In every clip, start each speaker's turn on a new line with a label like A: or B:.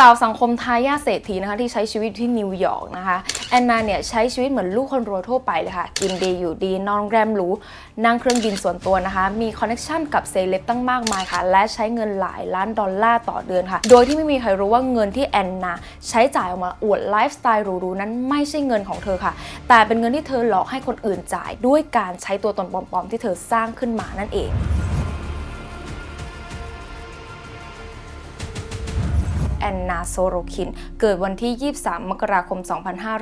A: สาวสังคมทายาทเศรษฐีนะคะที่ใช้ชีวิตที่นิวยอร์กนะคะแอนนาเนี่ยใช้ชีวิตเหมือนลูกคนรวยทั่วไปเลยค่ะ กินดีอยู่ดีนอนโรงแรมหรูนั่งเครื่องบินส่วนตัวนะคะ มีคอนเนคชันกับเซเลบตั้งมากมายค่ะ และใช้เงินหลายล้านดอลลาร์ต่อเดือนค่ะ โดยที่ไม่มีใครรู้ว่าเงินที่แอนนาใช้จ่ายออกมาอวดไลฟ์สไตล์หรูๆนั้นไม่ใช่เงินของเธอค่ะ แต่เป็นเงินที่เธอหลอกให้คนอื่นจ่ายด้วยการใช้ตัวตนปลอมๆที่เธอสร้างขึ้นมานั่นเอง แอนนาโซโรคิน เกิดวันที่ 23 มกราคม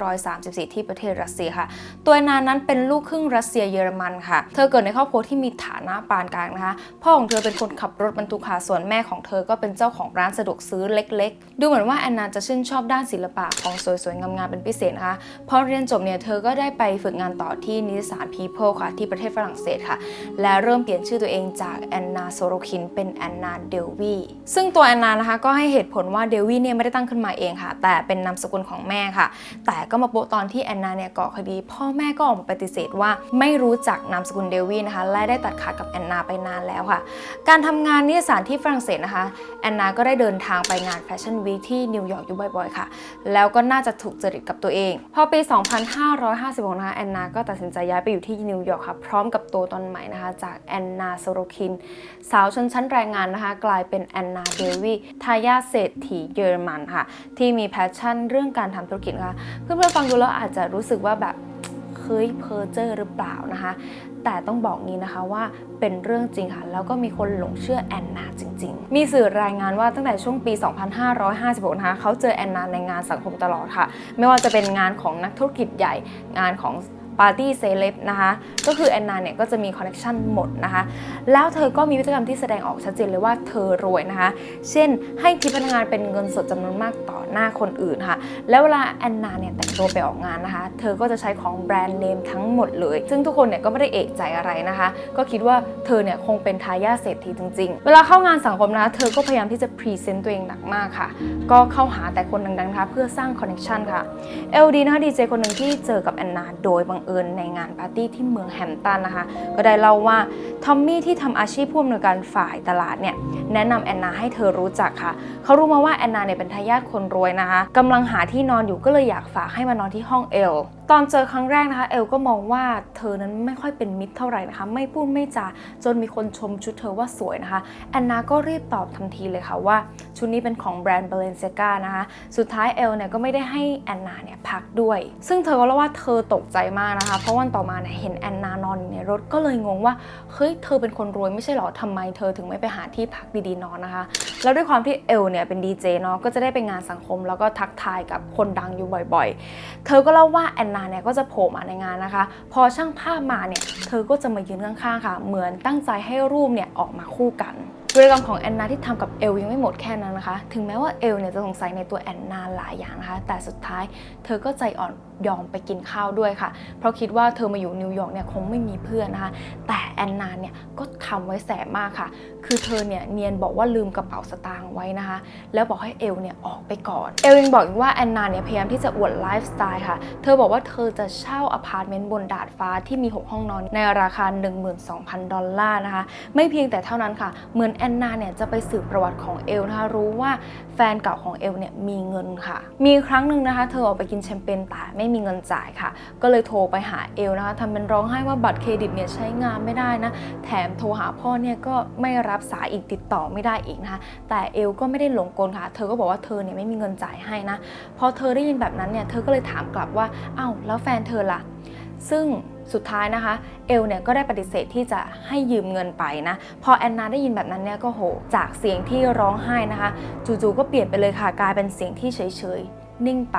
A: 2534 ที่ประเทศรัสเซียค่ะ ตัวแอนนานั้นเป็นลูกครึ่งรัสเซียเยอรมันค่ะ เธอเกิดในครอบครัวที่มีฐานะปานกลางนะคะ พ่อของเธอเป็นคนขับรถบรรทุกค่ะ ส่วนแม่ของเธอก็เป็นเจ้าของร้านสะดวกซื้อเล็ก ๆ ดูเหมือนว่าแอนนาจะชื่นชอบด้านศิลปะของสวยๆ งามๆ เป็นพิเศษนะคะ พอเรียนจบเนี่ยเธอก็ได้ไปฝึกงานต่อที่นิตยสาร People ค่ะที่ประเทศฝรั่งเศสค่ะ และเริ่มเปลี่ยนชื่อตัวเองจากแอนนาโซโรคินเป็นแอนนาเดลวีซึ่งตัวแอนนานะคะก็ให้เหตุผลว่าเดวี่เนี่ยไม่ได้ตั้งขึ้นมาเองค่ะ แต่เป็นนามสกุลของแม่ค่ะ แต่ก็มาโปะตอนที่แอนนาเนี่ยก่อคดี พ่อแม่ก็ออกมาปฏิเสธว่าไม่รู้จักนามสกุลเดวี่นะคะ และได้ตัดขาดกับแอนนาไปนานแล้วค่ะ การทำงานนิตยสารที่ฝรั่งเศสนะคะ แอนนาก็ได้เดินทางไปงานแฟชั่นวีคที่นิวยอร์กอยู่บ่อยๆค่ะ แล้วก็น่าจะถูกจริตกับตัวเอง พอปี 2556 นะคะแอนนาก็ตัดสินใจย้ายไปอยู่ที่นิวยอร์กค่ะ พร้อมกับตัวตนใหม่นะคะ จากแอนนาโซโรคิน สาวชนชั้นแรงงานนะคะ กลายเป็นแอนนาเดวี่ทายาทเศรษฐีเยอรมันค่ะ ที่มีแพชชั่นเรื่องการทำธุรกิจนะคะเพื่อนๆฟังดูแล้วอาจจะรู้สึกว่าแบบเฮ้ยเพอเจอร์หรือเปล่านะคะ แต่ต้องบอกนี้นะคะว่าเป็นเรื่องจริงค่ะ แล้วก็มีคนหลงเชื่อแอนนาจริง ๆ มีสื่อรายงานว่าตั้งแต่ช่วงปี 2556 นะคะเขาเจอแอนนาในงานสังคมตลอดค่ะ ไม่ว่าจะเป็นงานของนักธุรกิจใหญ่งานของ ปาร์ตี้เซเลบนะคะก็คือแอนนาเนี่ยก็จะมีคอนเนคชันหมดนะคะแล้วเธอก็มีพฤติกรรมที่แสดงออกชัดเจนเลยว่าเธอรวยนะคะเช่นให้ทิปพนักงานเป็นเงินสดจำนวนมากต่อหน้าคนอื่นค่ะแล้วเวลาแอนนาเนี่ยแต่งตัวไปออกงานนะคะเธอก็จะใช้ของแบรนด์เนมทั้งหมดเลย ซึ่งทุกคนเนี่ยก็ไม่ได้เอกใจอะไรนะคะ ก็คิดว่าเธอเนี่ยคงเป็นทายาทเศรษฐีจริง ๆ เวลาเข้างานสังคมนะคะเธอก็พยายามที่จะพรีเซนต์ตัวเองหนักมากค่ะ ก็เข้าหาแต่คนดังๆนะคะเพื่อสร้างคอนเนคชันค่ะเอลดีนะคะดีเจคนหนึ่งที่เจอกับแอนนาโดยบังเอิญในงานปาร์ตี้ที่เมืองแฮมตันนะคะ ก็ได้เล่าว่าทอมมี่ที่ทำอาชีพผู้อำนวยการฝ่ายตลาดเนี่ยแนะนำแอนนาให้เธอรู้จักค่ะ เขารู้มาว่าแอนนาเนี่ยเป็นทายาทคนรวยนะคะกำลังหาที่นอนอยู่ก็เลยอยากฝากให้มานอนที่ห้องเอล ตอนเจอครั้งแรกนะคะ เอลก็มองว่าเธอนั้นไม่ค่อยเป็นมิตรเท่าไหร่นะคะ ไม่พูดไม่จาจนมีคนชมชุดเธอว่าสวยนะคะแอนนาก็รีบตอบทันทีเลยค่ะว่า ชุดนี้เป็นของแบรนด์ Balenciaga นะคะ สุดท้ายเอลเนี่ยก็ไม่ได้ให้แอนนาเนี่ยพักด้วย ซึ่งเธอก็เล่าว่าเธอตกใจมากนะคะ เพราะวันต่อมาเนี่ยเห็นแอนนานอนในรถก็เลยงงว่าเฮ้ยเธอเป็นคนรวยไม่ใช่หรอทำไมเธอถึงไม่ไปหาที่พักดีๆนอนนะคะ แล้วด้วยความที่เอลเนี่ยเป็นดีเจเนาะก็จะได้ไปงานสังคมแล้วก็ทักทายกับคนดังอยู่บ่อย ๆ เธอก็เล่าว่าแอนนาเนี่ยก็จะโผล่มาในงานนะคะ พอช่างภาพมาเนี่ยเธอก็จะมายืนข้างๆค่ะ เหมือนตั้งใจให้รูปเนี่ยออกมาคู่กัน พฤติกรรมของแอนนาที่ทำกับเอลยังไม่หมดแค่นั้นนะคะ ถึงแม้ว่าเอลเนี่ยจะสงสัยในตัวแอนนาหลายอย่างนะคะ แต่สุดท้ายเธอก็ใจอ่อนยอมไปกินข้าวด้วยค่ะ เพราะคิดว่าเธอมาอยู่นิวยอร์กเนี่ยคงไม่มีเพื่อนนะคะ แต่แอนนาเนี่ยก็ทำไว้แสบมากค่ะ คือเธอเนี่ยเนียนบอกว่าลืมกระเป๋าสตางค์ไว้นะคะ แล้วบอกให้เอลเนี่ยออกไปก่อน เอลยังบอกอีกว่าแอนนาเนี่ยพยายามที่จะอวดไลฟ์สไตล์ค่ะ เธอบอกว่าเธอจะเช่าอพาร์ตเมนต์บนดาดฟ้าที่มี 6 ห้องนอนในราคา 12,000 ดอลลาร์นะคะ ไม่เพียงแต่เท่านั้นค่ะ เหมือนแอนนาเนี่ยจะไปสืบประวัติของเอลนะคะรู้ว่าแฟนเก่าของเอลเนี่ยมีเงินค่ะ มีครั้งหนึ่งนะคะ เธอออกไปกินแชมเปญแต่ไม่มีเงินจ่ายค่ะ ก็เลยโทรไปหาเอลนะคะทำเป็นร้องไห้ว่าบัตรเครดิตเนี่ยใช้งานไม่ได้นะ แถมโทรหาพ่อเนี่ยก็ไม่รับสายอีกติดต่อไม่ได้อีกนะคะ แต่เอลก็ไม่ได้หลงกลค่ะ เธอก็บอกว่าเธอเนี่ยไม่มีเงินจ่ายให้นะ พอเธอได้ยินแบบนั้นเนี่ย เธอก็เลยถามกลับว่า เอ้าแล้วแฟนเธอล่ะ ซึ่ง สุดท้ายนะคะเอลเนี่ยก็ได้ปฏิเสธที่จะให้ยืมเงินไปนะ พอแอนนาได้ยินแบบนั้นเนี่ยก็โห จากเสียงที่ร้องไห้นะคะ จู่ๆก็เปลี่ยนไปเลยค่ะกลายเป็นเสียงที่เฉยๆ นิ่งไป